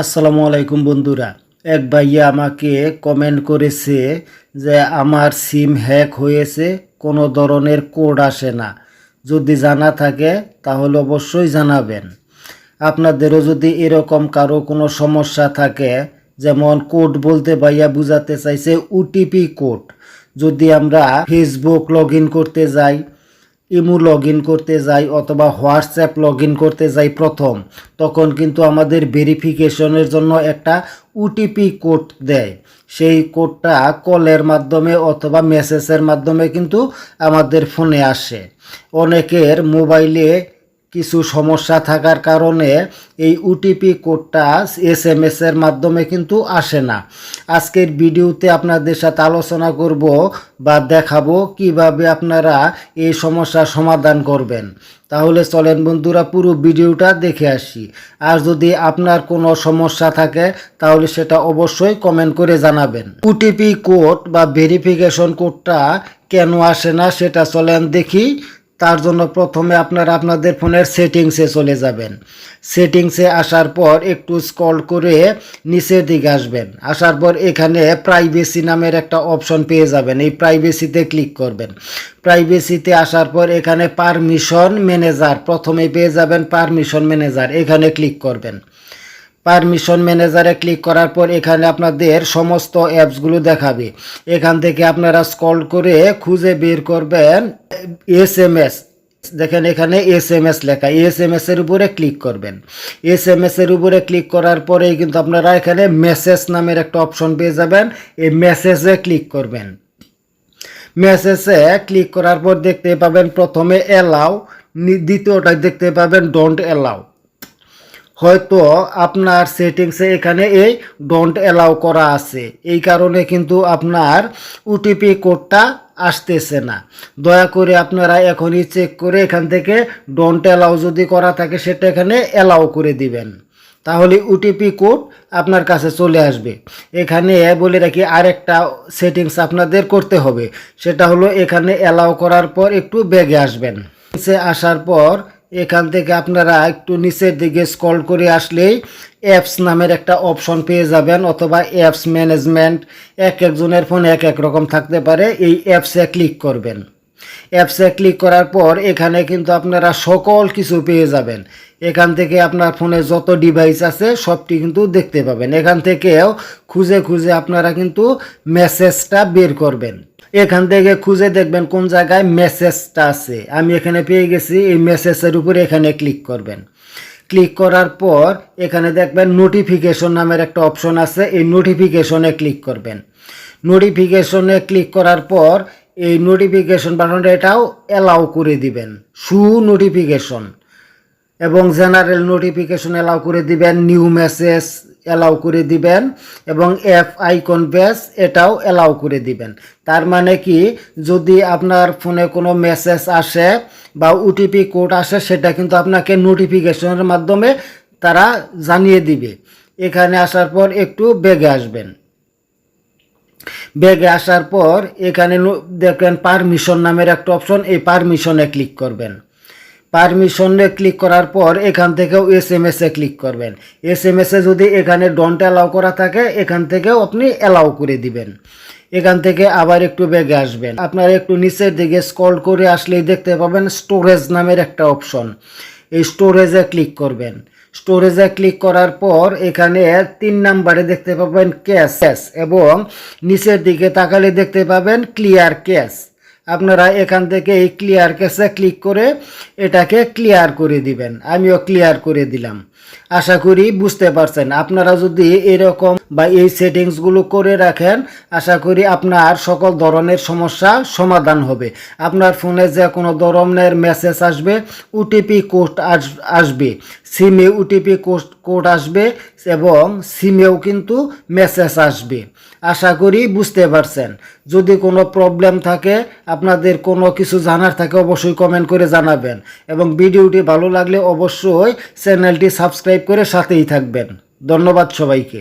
আসসালামু আলাইকুম বন্ধুরা। এক ভাইয়া আমাকে কমেন্ট করেছে যে আমার সিম হ্যাক হয়েছে, কোনো ধরনের কোড আসে না। যদি জানা থাকে, তাহলে অবশ্যই জানাবেন। আপনাদেরও যদি এরকম কারও কোনো সমস্যা থাকে, যেমন কোড বলতে ভাইয়া বুঝাতে চাইছে ওটিপি কোড যদি আমরা ফেসবুক লগ করতে যাই ইমু লগ করতে যাই অথবা হোয়াটসঅ্যাপ লগ করতে যাই প্রথম, তখন কিন্তু আমাদের ভেরিফিকেশনের জন্য একটা ওটিপি কোড দেয়। সেই কোডটা কলের মাধ্যমে অথবা মেসেজের মাধ্যমে কিন্তু আমাদের ফোনে আসে। অনেকের মোবাইলে কিছু সমস্যা থাকার কারণে এই ওটিপি কোডটা এস এম এর মাধ্যমে কিন্তু আসে না। আজকের ভিডিওতে আপনাদের সাথে আলোচনা করব বা দেখাবো কীভাবে আপনারা এই সমস্যার সমাধান করবেন। তাহলে চলেন বন্ধুরা, পুরো ভিডিওটা দেখে আসি। আর যদি আপনার কোনো সমস্যা থাকে, তাহলে সেটা অবশ্যই কমেন্ট করে জানাবেন। ওটিপি কোড বা ভেরিফিকেশন কোডটা কেন আসে না, সেটা চলেন দেখি। তার জন্য প্রথমে আপনারা আপনাদের ফোনের সেটিংসে চলে যাবেন। সেটিংসে আসার পর একটু স্কল করে নিচের দিকে আসবেন। আসার পর এখানে প্রাইভেসি নামের একটা অপশন পেয়ে যাবেন। এই প্রাইভেসিতে ক্লিক করবেন। প্রাইভেসিতে আসার পর এখানে পারমিশন ম্যানেজার প্রথমে পেয়ে যাবেন পারমিশন ম্যানেজার এখানে ক্লিক করবেন। পারমিশন ম্যানেজারে ক্লিক করার পর এখানে আপনাদের সমস্ত অ্যাপসগুলো দেখাবে। এখান থেকে আপনারা স্কল করে খুঁজে বের করবেন এস এম এস। দেখেন এখানে এস এম এস লেখা। এস এম এস এর উপরে ক্লিক করবেন। এস এম এস এর উপরে ক্লিক করার পরেই কিন্তু আপনারা এখানে মেসেজ নামের একটা অপশন পেয়ে যাবেন। এই মেসেজে ক্লিক করবেন। মেসেজে ক্লিক করার পর দেখতে পাবেন প্রথমে অ্যালাউ, দ্বিতীয়টায় দেখতে পাবেন ডোন্ট অ্যালাউ। হয়তো আপনার সেটিংসে এখানে এই ডোন্ট অ্যালাউ করা আছে। এই কারণে কিন্তু আপনার ওটিপি কোডটা আসতেছে না। দয়া করে আপনারা এখনই চেক করে এখান থেকে ডোন্ট অ্যালাউ যদি করা থাকে সেটা এখানে অ্যালাউ করে দিবেন। তাহলে ওটিপি কোড আপনার কাছে চলে আসবে। এখানে বলে রাখি আরেকটা সেটিংস আপনাদের করতে হবে। সেটা হলো এখানে অ্যালাউ করার পর একটু ব্যাগে আসবেন। সে আসার পর এখান থেকে আপনারা একটু নিচের দিকে স্ক্রল করে আসলেই অ্যাপস নামের একটা অপশন পেয়ে যাবেন অথবা অ্যাপস ম্যানেজমেন্ট এক একজনের ফোন এক এক রকম থাকতে পারে, এই অ্যাপসে ক্লিক করবেন। অ্যাপসে ক্লিক করার পর এখানে কিন্তু আপনারা সকল কিছু পেয়ে যাবেন। এখান থেকে আপনার ফোনে যত ডিভাইস আছে, সবটি কিন্তু দেখতে পাবেন। এখান থেকেও খুঁজে খুঁজে আপনারা কিন্তু মেসেজটা বের করবেন। এখান থেকে খুঁজে দেখবেন কোন জায়গায় মেসেজটা আছে। আমি এখানে পেয়ে গেছি, এই মেসেজের উপরে এখানে ক্লিক করবেন। ক্লিক করার পর এখানে দেখবেন নোটিফিকেশন নামের একটা অপশন আছে, এই নোটিফিকেশনে ক্লিক করবেন। নোটিফিকেশনে ক্লিক করার পর এই নোটিফিকেশন বাটনটা এটাও অ্যালাউ করে দিবেন। সু নোটিফিকেশন এবং জেনারেল নোটিফিকেশন অ্যালাউ করে দিবেন নিউ মেসেজ অ্যালাউ করে দিবেন এবং এফ আইকন বেস এটাও অ্যালাউ করে দিবেন। তার মানে কি? যদি আপনার ফোনে কোনো মেসেজ আসে বা ওটিপি কোড আসে, সেটা কিন্তু আপনাকে নোটিফিকেশনের মাধ্যমে তারা জানিয়ে দিবে। এখানে আসার পর একটু বেগে আসবেন। ব্যাগে আসার পর এখানে দেখবেন পারমিশন নামের একটা অপশন এই পারমিশনে ক্লিক করবেন। পারমিশনে ক্লিক করার পর এখান থেকেও এস এম এসে ক্লিক করবেন। এস এম এসে যদি এখানে ডন্ট অ্যালাউ করা থাকে, এখান থেকেও আপনি অ্যালাউ করে দিবেন। এখান থেকে আবার একটু ব্যাগে আসবেন। আপনার একটু নিচের দিকে স্কল করে আসলেই দেখতে পাবেন স্টোরেজ নামের একটা অপশন এই স্টোরেজে ক্লিক করবেন। স্টোরেজে ক্লিক করার পর এখানে তিন নাম্বারে দেখতে পাবেন ক্যাশ এবং নিচের দিকে তাকালে দেখতে পাবেন ক্লিয়ার ক্যাশ আপনারা এখান থেকে এই ক্লিয়ার কেসে ক্লিক করে এটাকে ক্লিয়ার করে দিবেন। আমিও ক্লিয়ার করে দিলাম। আশা করি বুঝতে পারছেন। আপনারা যদি এরকম বা এই সেটিংসগুলো করে রাখেন, আশা করি আপনার সকল ধরনের সমস্যা সমাধান হবে। আপনার ফোনে যে কোনো ধরনের মেসেজ আসবে ওটিপি কোড আসবে। সিমে ওটিপি কোড আসবে এবং সিমেও কিন্তু মেসেজ আসবে। আশা করি বুঝতে পারছেন। যদি কোনো প্রবলেম থাকে, আপনাদের কোনো কিছু জানার থাকে, অবশ্যই কমেন্ট করে জানাবেন। এবং ভিডিওটি ভালো লাগলে অবশ্যই চ্যানেলটি সাবস্ক্রাইব করে সাথেই থাকবেন। ধন্যবাদ সবাইকে।